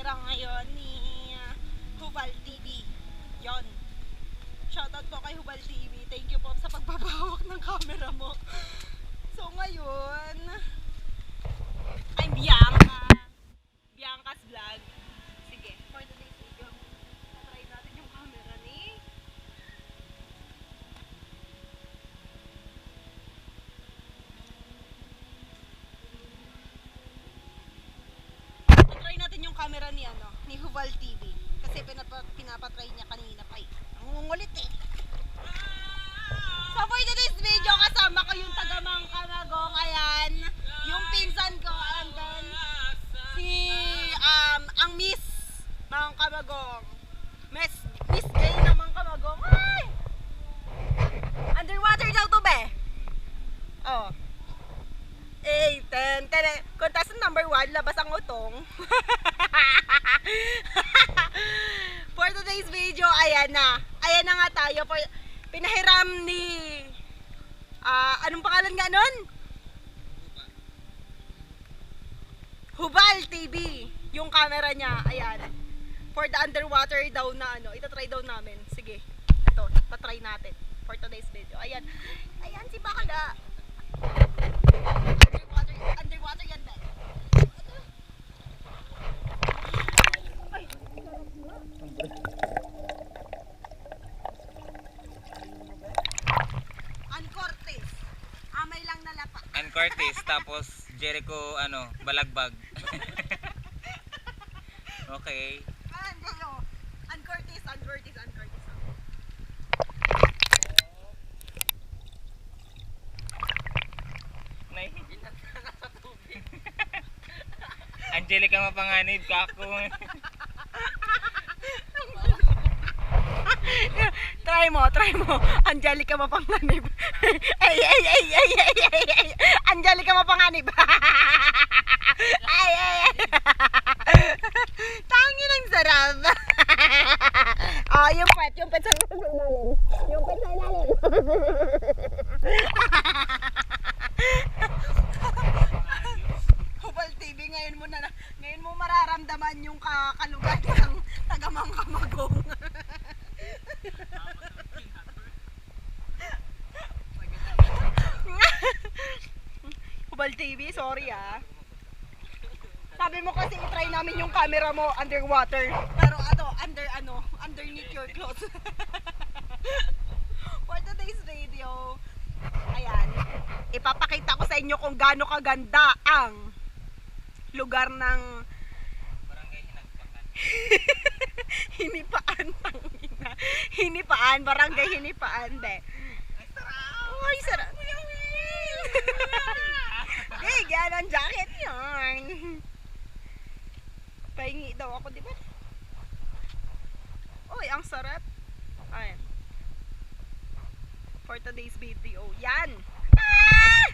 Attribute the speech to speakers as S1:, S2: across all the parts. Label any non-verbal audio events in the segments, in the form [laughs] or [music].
S1: camera ngayon ni uh, Hubal TV. Yon. Shoutout po kay Hubal TV. Thank you po sa pagbabawak ng camera mo. So ngayon, I'm Bianca. Bianca's vlog. Sige, for today's video, try natin yung camera ni try natin yung camera ni ano, ni Huval TV. Kasi pinapa, pinapatry niya kanina pa eh. Nangungulit eh. So for today's video, kasama ko yung tagamang kamagong. Ayan. Yung pinsan ko. And then, si, um, ang miss mga kamagong. Miss, miss gay ng mga kamagong. Ay! Underwater daw to be. Oh. 8, 10, 10. Contestant number 1, labas ang utong. [laughs] [laughs] For today's video, ayan na. Ayan na nga tayo. For, pinahiram ni... ah anong pangalan nga nun? Hubal TV. Yung camera niya. Ayan. For the underwater daw na ano. Ito-try daw namin. Sige. Ito. Patry natin. For today's video. Ayan. Ayan si Bakla. Underwater, underwater yan ba? Ay, Ann Cortez. Amay lang
S2: Ann Curtis, tapos Jericho, ano, balagbag. [laughs] okay.
S1: Ann Cortez.
S2: Nahihilak na sa [laughs] tubig. Angelica mapanganib, kako. [laughs]
S1: try mo, try mo. [laughs] Angelica mapanganib. [laughs] ay, ay, ay, ay, ay, ay, ay. Angelica mapanganib. [laughs] ay, ay, ay. Tangin ang sarap. Ah, yung pet, yung pet sa ilalim. Yung pet sa ilalim. Hubal TV, ngayon mo na, ngayon mo mararamdaman yung kakalugan ng tagamang kamagong. TV, sorry ah. Sabi mo kasi i-try namin yung camera mo underwater. Pero ano, under ano, underneath your clothes. [laughs] For today's video, ayan, ipapakita ko sa inyo kung gaano kaganda ang lugar ng
S2: Barangay [laughs] Hinagpakan.
S1: Hinipaan tangina. Hinipaan, barangay Hinipaan, be. Ay, sarap. Eh, yan ang jacket yan. [laughs] Pahingi daw ako, di ba? Uy, ang sarap. Ay. For today's video. Yan. Ah!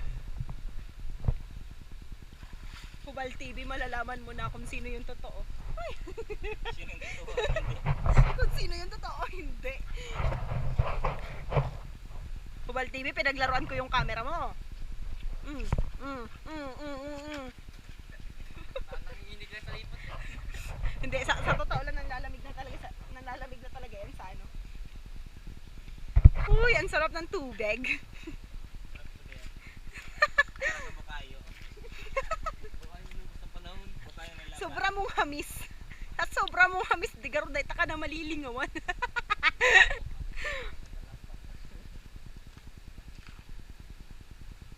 S1: Hubal TV, malalaman mo na kung sino yung totoo. Uy.
S2: Sinong totoo? Hindi. [laughs]
S1: kung sino yung totoo, hindi. Hubal TV, pinaglaruan ko yung camera mo. Mm, mm, mm, mm, mm, mm.
S2: Nanginginig lang [laughs] sa.
S1: Hindi, sa, sa totoo lang nanlalamig na talaga sa, nanlalamig na talaga yan sa ano. Uy, ang sarap ng tubig. [laughs] Sobra mong hamis. At sobra mong hamis, di garo dahil ka na malilingawan. [laughs]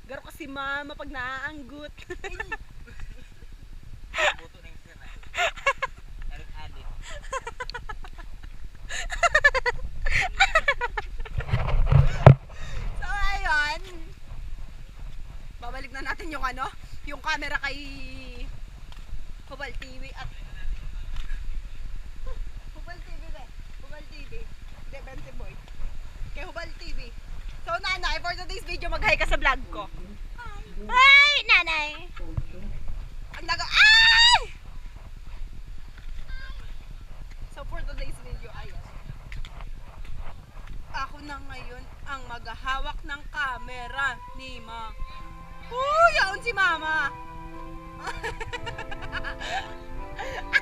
S1: Garo kasi mama pag naaanggut.
S2: Buto [laughs] yung sira. Arit adik.
S1: So, ayun. Babalik na natin yung ano, yung camera kay Hubal TV at Hubal TV be. Hubal TV. Bente Boy. Kay Hubal TV. So, nanay, for today's video, mag-hi ka sa vlog ko nanay. Ang lago. Ay! So for today's video, ayan. Ako na ngayon ang maghahawak ng camera ni Ma. Uy, yaon si Mama. [laughs]